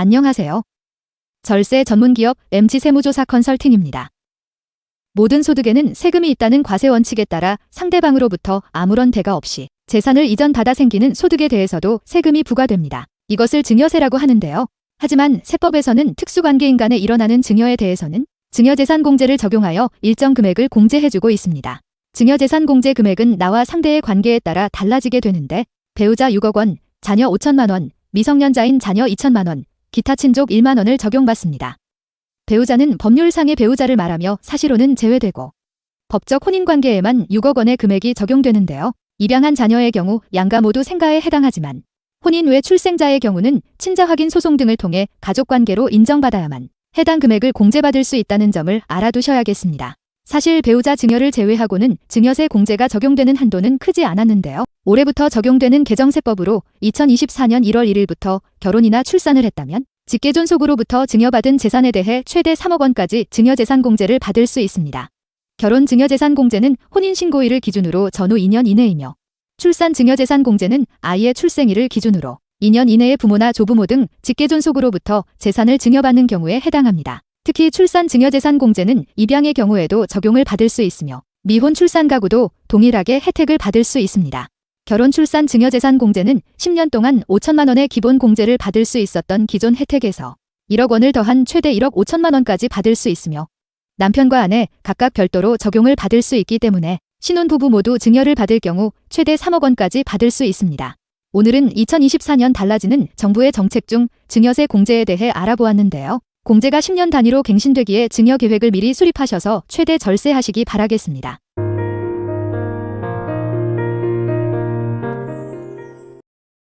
안녕하세요. 절세 전문기업 MG 세무조사 컨설팅입니다. 모든 소득에는 세금이 있다는 과세 원칙에 따라 상대방으로부터 아무런 대가 없이 재산을 이전받아 생기는 소득에 대해서도 세금이 부과됩니다. 이것을 증여세라고 하는데요. 하지만 세법에서는 특수관계인 간에 일어나는 증여에 대해서는 증여재산 공제를 적용하여 일정 금액을 공제해주고 있습니다. 증여재산 공제 금액은 나와 상대의 관계에 따라 달라지게 되는데 배우자 6억 원, 자녀 5천만 원, 미성년자인 자녀 2천만 원, 기타 친족 1만 원을 적용받습니다. 배우자는 법률상의 배우자를 말하며 사실혼은 제외되고 법적 혼인관계에만 6억 원의 금액이 적용되는데요. 입양한 자녀의 경우 양가 모두 생가에 해당하지만 혼인 외 출생자의 경우는 친자 확인 소송 등을 통해 가족관계로 인정받아야만 해당 금액을 공제받을 수 있다는 점을 알아두셔야겠습니다. 사실 배우자 증여를 제외하고는 증여세 공제가 적용되는 한도는 크지 않았는데요. 올해부터 적용되는 개정세법으로 2024년 1월 1일부터 결혼이나 출산을 했다면 직계존속으로부터 증여받은 재산에 대해 최대 3억 원까지 증여재산 공제를 받을 수 있습니다. 결혼 증여재산 공제는 혼인신고일을 기준으로 전후 2년 이내이며 출산 증여재산 공제는 아이의 출생일을 기준으로 2년 이내의 부모나 조부모 등 직계존속으로부터 재산을 증여받는 경우에 해당합니다. 특히 출산 증여재산 공제는 입양의 경우에도 적용을 받을 수 있으며 미혼 출산 가구도 동일하게 혜택을 받을 수 있습니다. 결혼 출산 증여재산 공제는 10년 동안 5천만 원의 기본 공제를 받을 수 있었던 기존 혜택에서 1억 원을 더한 최대 1억 5천만 원까지 받을 수 있으며 남편과 아내 각각 별도로 적용을 받을 수 있기 때문에 신혼부부 모두 증여를 받을 경우 최대 3억 원까지 받을 수 있습니다. 오늘은 2024년 달라지는 정부의 정책 중 증여세 공제에 대해 알아보았는데요. 공제가 10년 단위로 갱신되기에 증여 계획을 미리 수립하셔서 최대 절세하시기 바라겠습니다.